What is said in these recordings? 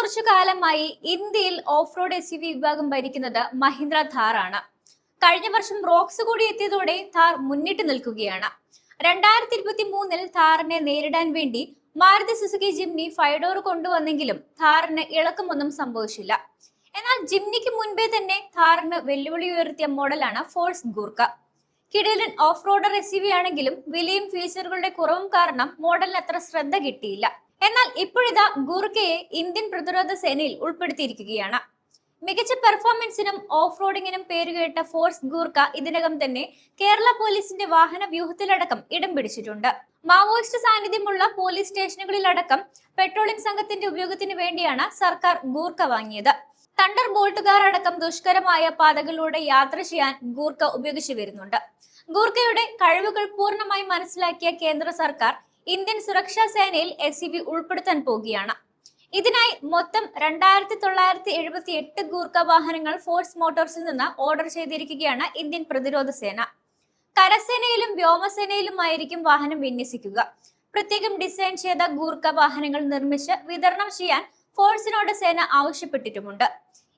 കുറച്ചു കാലമായി ഇന്ത്യയിൽ ഓഫ് റോഡ് എസ് വിഭാഗം ഭരിക്കുന്നത് മഹീന്ദ്ര ഥാർ ആണ്. കഴിഞ്ഞ വർഷം റോക്സ് കൂടി എത്തിയതോടെ ഥാർ മുന്നിട്ട് നിൽക്കുകയാണ്. രണ്ടായിരത്തി ഇരുപത്തി മൂന്നിൽ ഥാറിനെ നേരിടാൻ വേണ്ടി Maruti Suzuki Jimny five door കൊണ്ടുവന്നെങ്കിലും ഥാറിന് ഇളക്കമൊന്നും സംഭവിച്ചില്ല. എന്നാൽ ജിംനിക്ക് മുൻപേ തന്നെ ഥാറിന് വെല്ലുവിളി ഉയർത്തിയ മോഡലാണ് ഫോഴ്സ് ഗൂർക്ക. കിടിലൻ ഓഫ് റോഡർ എസ് ആണെങ്കിലും വിലയും ഫീച്ചറുകളുടെ കുറവും കാരണം മോഡലിന് അത്ര ശ്രദ്ധ കിട്ടിയില്ല. എന്നാൽ ഇപ്പോഴിതാ ഗൂർഖയെ ഇന്ത്യൻ പ്രതിരോധ സേനയിൽ ഉൾപ്പെടുത്തിയിരിക്കുകയാണ്. മികച്ച പെർഫോമൻസിനും ഓഫ് റോഡിങ്ങിനും പേരുകേട്ട ഫോഴ്സ് ഗൂർക്ക ഇതിനകം തന്നെ കേരള പോലീസിന്റെ വാഹന വ്യൂഹത്തിലടക്കം ഇടം പിടിച്ചിട്ടുണ്ട്. മാവോയിസ്റ്റ് സാന്നിധ്യമുള്ള പോലീസ് സ്റ്റേഷനുകളിലടക്കം പെട്രോളിംഗ് സംഘത്തിന്റെ ഉപയോഗത്തിന് വേണ്ടിയാണ് സർക്കാർ ഗൂർക്ക വാങ്ങിയത്. തണ്ടർ ബോൾട്ടുകാർ അടക്കം ദുഷ്കരമായ പാതകളിലൂടെ യാത്ര ചെയ്യാൻ ഗൂർക്ക ഉപയോഗിച്ചു വരുന്നുണ്ട്. ഗൂർക്കയുടെ കഴിവുകൾ പൂർണമായി മനസ്സിലാക്കിയ കേന്ദ്ര സർക്കാർ ഇന്ത്യൻ സുരക്ഷാ സേനയിൽ എസ് ഉൾപ്പെടുത്താൻ പോകുകയാണ് ഇതിനായി മൊത്തം രണ്ടായിരത്തി തൊള്ളായിരത്തി എഴുപത്തി എട്ട് ഗൂർഖ വാഹനങ്ങൾ ഫോഴ്സ് മോട്ടോഴ്സിൽ നിന്ന് ഓർഡർ ചെയ്തിരിക്കുകയാണ് ഇന്ത്യൻ പ്രതിരോധ സേന. കരസേനയിലും വ്യോമസേനയിലുമായിരിക്കും വാഹനം വിന്യസിക്കുക. പ്രത്യേകം ഡിസൈൻ ചെയ്ത ഗൂർഖ വാഹനങ്ങൾ നിർമ്മിച്ച് വിതരണം ചെയ്യാൻ ഫോഴ്സിനോട് സേന ആവശ്യപ്പെട്ടിട്ടുമുണ്ട്.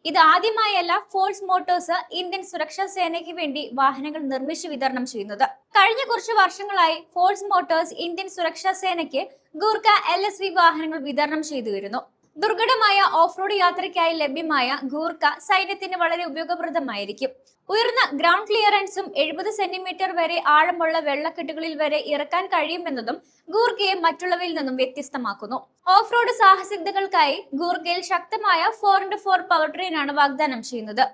ഇത് ആദ്യമായല്ല ഫോഴ്സ് മോട്ടോഴ്സ് ഇന്ത്യൻ സുരക്ഷാ സേനയ്ക്ക് വേണ്ടി വാഹനങ്ങൾ നിർമ്മിച്ചു വിതരണം ചെയ്യുന്നത്. കഴിഞ്ഞ കുറച്ച് വർഷങ്ങളായി ഫോഴ്സ് മോട്ടോഴ്സ് ഇന്ത്യൻ സുരക്ഷാ സേനയ്ക്ക് ഗൂർഖ എൽ വാഹനങ്ങൾ വിതരണം ചെയ്തു വരുന്നു. ദുർഘടമായ ഓഫ് റോഡ് യാത്രയ്ക്കായി ലഭ്യമായ ഗൂർക്ക സൈന്യത്തിന് വളരെ ഉപയോഗപ്രദമായിരിക്കും. ഉയർന്ന ഗ്രൗണ്ട് ക്ലിയറൻസും എഴുപത് സെന്റിമീറ്റർ വരെ ആഴമുള്ള വെള്ളക്കെട്ടുകളിൽ വരെ ഇറക്കാൻ കഴിയുമെന്നതും ഗൂർഗയെ മറ്റുള്ളവയിൽ നിന്നും വ്യത്യസ്തമാക്കുന്നു. ഓഫ് റോഡ് സാഹസികതകൾക്കായി ഗൂർഗയിൽ ശക്തമായ ഫോർ ഇൻഡ് ഫോർ പവർ ട്രെയിനാണ് വാഗ്ദാനം ചെയ്യുന്നത്.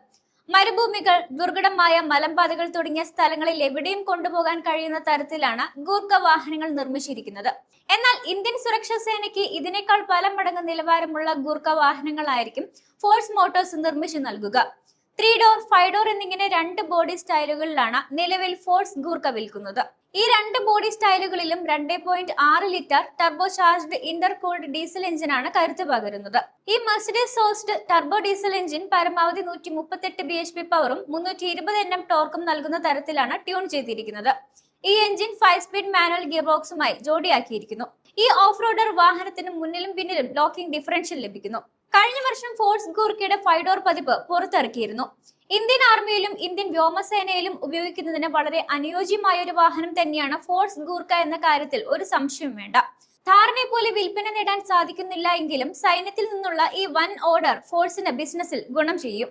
മരുഭൂമികൾ ദുർഘടമായ മലമ്പാതകൾ തുടങ്ങിയ സ്ഥലങ്ങളിൽ എവിടെയും കൊണ്ടുപോകാൻ കഴിയുന്ന തരത്തിലാണ് ഗൂർഖ വാഹനങ്ങൾ നിർമ്മിച്ചിരിക്കുന്നത്. എന്നാൽ ഇന്ത്യൻ സുരക്ഷാ സേനയ്ക്ക് ഇതിനേക്കാൾ പല മടങ്ങ് നിലവാരമുള്ള ഗൂർഖ വാഹനങ്ങളായിരിക്കും ഫോഴ്സ് മോട്ടോഴ്സ് നിർമ്മിച്ചു നൽകുക. ത്രീ ഡോർ ഫൈവ് ഡോർ എന്നിങ്ങനെ രണ്ട് ബോഡി സ്റ്റൈലുകളിലാണ് നിലവിൽ ഫോഴ്സ് ഗൂർഖ വിൽക്കുന്നത്. ഈ രണ്ട് ബോഡി സ്റ്റൈലുകളിലും രണ്ട് പോയിന്റ് ആറ് litre turbo charged intercooled diesel എഞ്ചിനാണ് കരുത്ത് പകരുന്നത്. ഈ Mercedes sourced turbo diesel engine പരമാവധി നൂറ്റി മുപ്പത്തെട്ട് ബി എച്ച് പി പവറും മുന്നൂറ്റി ഇരുപത് എൻ എം ടോർക്കും നൽകുന്ന തരത്തിലാണ് ട്യൂൺ ചെയ്തിരിക്കുന്നത്. ഈ engine five speed manual gear ബോക്സുമായി ജോഡിയാക്കിയിരിക്കുന്നു. ഈ ഓഫ് റോഡർ വാഹനത്തിന് മുന്നിലും പിന്നിലും ലോക്കിംഗ് ഡിഫറൻഷ്യൽ ലഭിക്കുന്നു. കഴിഞ്ഞ വർഷം ഫോഴ്സ് ഗൂർക്കയുടെ ഫൈഡോർ ഡോർ പതിപ്പ് പുറത്തിറക്കിയിരുന്നു. ഇന്ത്യൻ ആർമിയിലും ഇന്ത്യൻ വ്യോമസേനയിലും ഉപയോഗിക്കുന്നതിന് വളരെ അനുയോജ്യമായ ഒരു വാഹനം തന്നെയാണ് ഫോഴ്സ് ഗൂർക്ക എന്ന കാര്യത്തിൽ ഒരു സംശയം വേണ്ട. ധാരണയെ പോലെ വിൽപ്പന നേടാൻ സാധിക്കുന്നില്ല എങ്കിലും സൈന്യത്തിൽ നിന്നുള്ള ഈ വൻ ഓർഡർ ഫോഴ്സിന് ബിസിനസ്സിൽ ഗുണം ചെയ്യും.